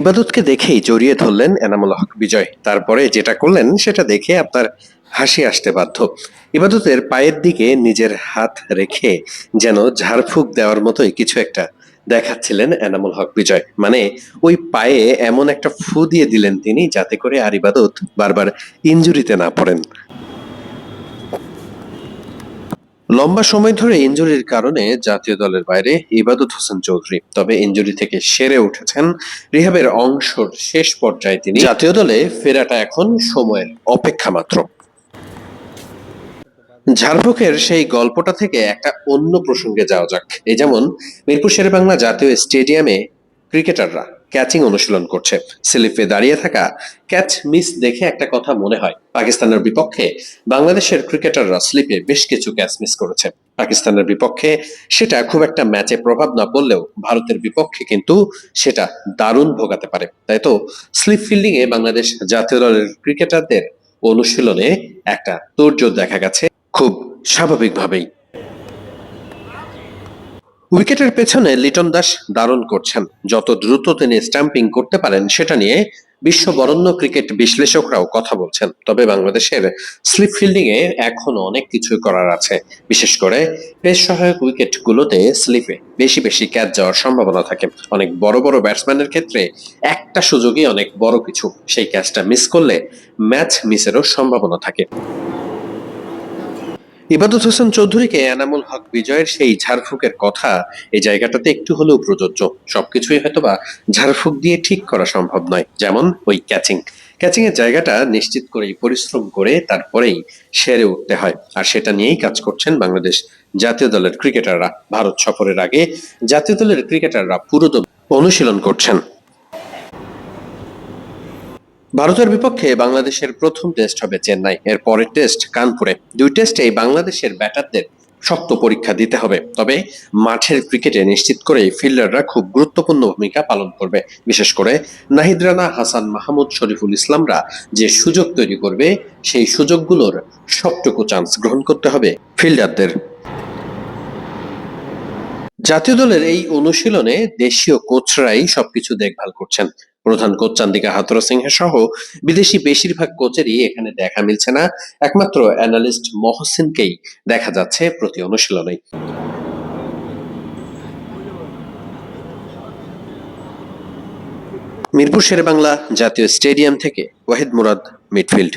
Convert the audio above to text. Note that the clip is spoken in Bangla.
ইবাদতকে দেখেই জড়িয়ে ধরলেন এনামুল হক বিজয়। তারপরে যেটা করলেন, সেটা দেখে আপনার হাসি আসতে বাধ্য। ইবাদতের পায়ের দিকে নিজের হাত রেখে যেন ঝাড়ফুঁক দেওয়ার মতোই কিছু একটা দেখাচ্ছিলেন এনামুল হক বিজয়। মানে ওই পায়ে এমন একটা ফু দিয়ে দিলেন তিনি, যাতে করে আর ইবাদত বারবার ইঞ্জুরিতে না পড়েন। লম্বা সময় ধরে ইঞ্জুরির কারণে জাতীয় দলের বাইরে ইবাদত হোসেন চৌধুরী, তবে ইঞ্জুরি থেকে সেরে উঠেছেন রিহাবের অংশর শেষ পর্যায়ে তিনি। জাতীয় দলে ফেরাটা এখন সময়ের অপেক্ষা মাত্র। ঝাড়ফুকের সেই গল্পটা থেকে একটা অন্য প্রসঙ্গে যাওয়া যাক। এই যেমন মিরপুর শেরে বাংলা জাতীয় স্টেডিয়ামে ক্রিকেটাররা ক্যাচিং অনুশীলন করছে। স্লিপে দাঁড়িয়ে থাকা ক্যাচ মিস দেখে একটা কথা মনে হয়। পাকিস্তানের বিপক্ষে বাংলাদেশের ক্রিকেটাররা স্লিপে বেশ কিছু ক্যাচ মিস করেছে। পাকিস্তানের বিপক্ষে সেটা খুব একটা ম্যাচে প্রভাব না পড়লেও ভারতের বিপক্ষে কিন্তু সেটা দারুণ ভোগাতে পারে। তাই তো, স্লিপ ফিল্ডিং এ বাংলাদেশ জাতীয় দলের ক্রিকেটারদের অনুশীলনে একটা তোড়জোড় দেখা গেছে খুব স্বাভাবিকভাবেই। উইকেটের পেছনে লিটন দাস দারুণ করছেন। যত দ্রুত তিনি স্ট্যাম্পিং করতে পারেন, সেটা নিয়ে বিশ্ব বরণ্য ক্রিকেট বিশ্লেষকরাও কথা বলছেন। তবে বাংলাদেশের স্লিপ ফিল্ডিং এ এখনও অনেক কিছু করার আছে। বিশেষ করে পেশ সহায়ক উইকেট গুলোতে স্লিপে বেশি বেশি ক্যাচ যাওয়ার সম্ভাবনা থাকে। অনেক বড় বড় ব্যাটসম্যানের ক্ষেত্রে একটা সুযোগই অনেক বড় কিছু। সেই ক্যাচটা মিস করলে ম্যাচ মিসেরও সম্ভাবনা থাকে। ইবাদত হোসেন চৌধুরীকে এনামুল হক বিজয়ের সেই ঝাড়ফুকের কথা এই জায়গাটাতে একটু হলেও প্রযোজ্য। সবকিছুই হয়তোবা ঝাড়ফুক দিয়ে ঠিক করা সম্ভব নয়, যেমন ওই ক্যাচিং। ক্যাচিং এর জায়গাটা নিশ্চিত করেই পরিশ্রম করে তারপরেই সেরে উঠতে হয়। আর সেটা নিয়েই কাজ করছেন বাংলাদেশ জাতীয় দলের ক্রিকেটাররা। ভারত সফরের আগে জাতীয় দলের ক্রিকেটাররা পুরোদম অনুশীলন করছেন। ভারতের বিপক্ষে বাংলাদেশের প্রথম টেস্ট হবে চেন্নাই। এর পরের টেস্ট কানপুরে। দুই টেস্টেই বাংলাদেশের ব্যাটারদের শক্ত পরীক্ষা দিতে হবে। তবে মাঠের ক্রিকেটে নিশ্চিত করে ফিল্ডাররা খুব গুরুত্বপূর্ণ ভূমিকা পালন করবে। বিশেষ করে নাহিদ রানা, হাসান মাহমুদ, শরীফুল ইসলামরা যে সুযোগ তৈরি করবে, সেই সুযোগগুলোর সবটুকু চান্স গ্রহণ করতে হবে ফিল্ডারদের। জাতীয় দলের এই অনুশীলনে দেশীয় কোচরাই সবকিছু দেখভাল করছেন। প্রধান কোচ চান্দিকা হাতরা সিংহে সহ বিদেশি বেশিরভাগ কোচেরই এখানে দেখা মিলছে না। একমাত্র অ্যানালিস্ট মহসিনকেই দেখা যাচ্ছে প্রতি অনুশীলনে। মিরপুর শেরেবাংলা জাতীয় স্টেডিয়াম থেকে ওয়াহিদ মুরাদ, মিডফিল্ড।